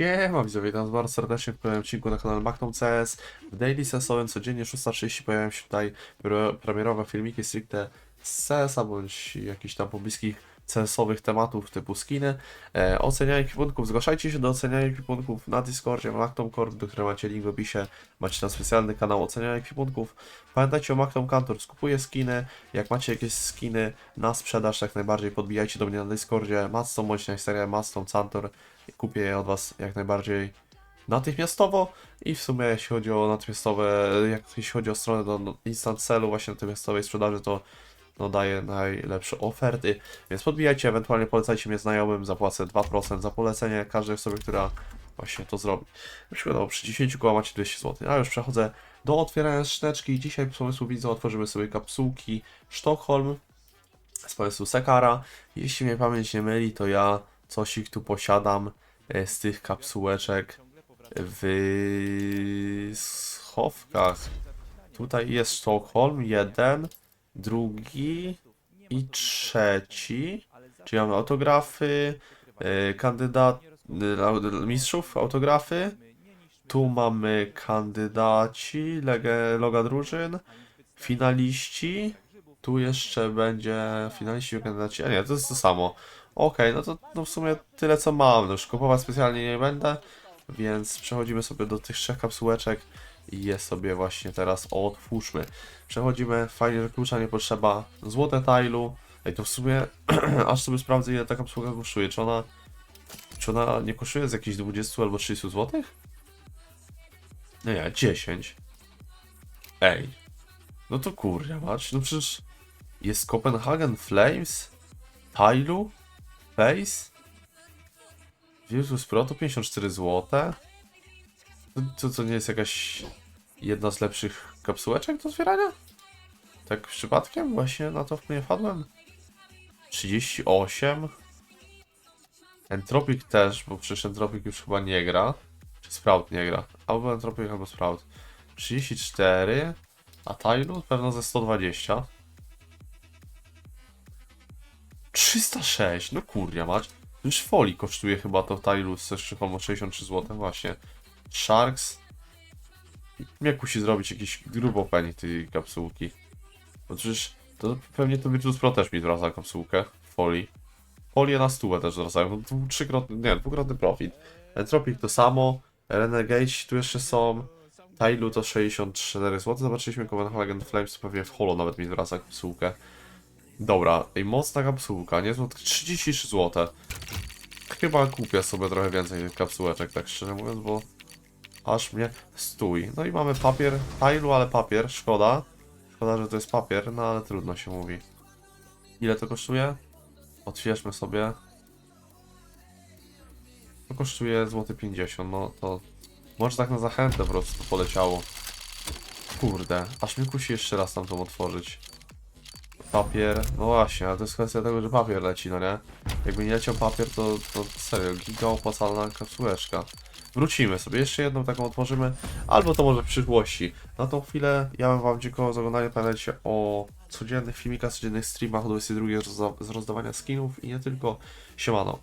Siema widzowie, witam bardzo serdecznie w kolejnym odcinku na kanale Magnum CS. W daily sensowym codziennie 6.30 pojawiają się tutaj pre- premierowe filmiki stricte z CS-a bądź jakichś tam pobliskich CS-owych tematów typu skiny. E, ocenianie ekwipunków, zgłaszajcie się do oceniania ekwipunków na Discordzie, w Magnum Corp, do którego macie link w opisie. Macie tam specjalny kanał oceniania ekwipunków. Pamiętajcie o Magnum Kantor, skupuję skiny. Jak macie jakieś skiny na sprzedaż, jak najbardziej podbijajcie do mnie na Discordzie. Maston bądź na Instagramie Maston Cantor kupię je od Was jak najbardziej natychmiastowo i w sumie jeśli chodzi o natychmiastowe, jak jeśli chodzi o stronę do instant cellu właśnie natychmiastowej sprzedaży, to no, daje najlepsze oferty, więc podbijajcie, ewentualnie polecajcie mnie znajomym, zapłacę 2% za polecenie każdej osobie, która właśnie to zrobi. Na przykład no, przy 10 koła macie 200 zł, a już przechodzę do otwierania szyneczki. Dzisiaj z pomysłu widza otworzymy sobie kapsułki Sztokholm z pomysłu Sekara. Jeśli mnie pamięć nie myli, to ja coś ich tu posiadam e, z tych kapsułeczek w schowkach. Tutaj jest Sztokholm, jeden, drugi i trzeci. Czyli mamy autografy, e, kandydat, e, mistrzów, autografy. Tu mamy kandydaci, loga drużyn, finaliści. Tu jeszcze będzie finaliści i kandydaci. A nie, to jest to samo. Okej, no to no w sumie tyle co mam. No już kupować specjalnie nie będę, więc przechodzimy sobie do tych trzech kapsułeczek i je sobie właśnie teraz otwórzmy. Przechodzimy, fajnie, że klucza nie potrzeba. Złote tailu. Ej, to w sumie aż sobie sprawdzę ile ta kapsułka kosztuje. Czy ona, czy ona nie kosztuje z jakichś 20 albo 30 złotych? Nie, nie, 10. Ej. No to kurwa mać, no przecież jest Copenhagen Flames, Tailu, Face, Virtus Pro to 54 zł. To, to, to nie jest jakaś jedna z lepszych kapsułeczek do otwierania? Tak przypadkiem właśnie na to nie wpadłem? 38. Entropic też, bo przecież Entropic już chyba nie gra. Czy Sprout nie gra? Albo Entropic, albo Sprout. 34. A Tailu pewno ze 120. 306, no kurja mać. Już folii kosztuje chyba to Tailu z Szczychom 63 zł właśnie. Sharks. Mnie kusi zrobić jakieś grubo penny tej kapsułki. Bo przecież to pewnie to Virtus Pro też mi zwraca kapsułkę folii. Folie na stówę też zwracają, to trzykrotny, nie, dwukrotny profit. Entropic to samo, Renegade tu jeszcze są. Tailu to 64 zł. Zobaczyliśmy Copenhagen Flames, to pewnie w holo nawet mi zwraca kapsułkę. Dobra, i mocna kapsułka, nie? To 33 zł. Chyba kupię sobie trochę więcej tych kapsułeczek, tak szczerze mówiąc, bo aż mnie stój. No i mamy papier, Tailu, ale papier, szkoda. Szkoda, że to jest papier, no ale trudno się mówi. Ile to kosztuje? Odświeżmy sobie. To kosztuje złoty 50, no to może tak na zachętę po prostu poleciało. Kurde, aż mi kusi jeszcze raz tam tą otworzyć. Papier, no właśnie, ale to jest kwestia tego, że papier leci, no nie? Jakby nie leciał papier, to, to serio, giga opłacalna kapsułeczka. Wrócimy sobie, jeszcze jedną taką otworzymy, albo to może w przyszłości. Na tą chwilę ja wam dziękował za oglądanie, pamiętajcie o codziennych filmikach, codziennych streamach o 22 z rozda- z rozdawania skinów i nie tylko. Siemano.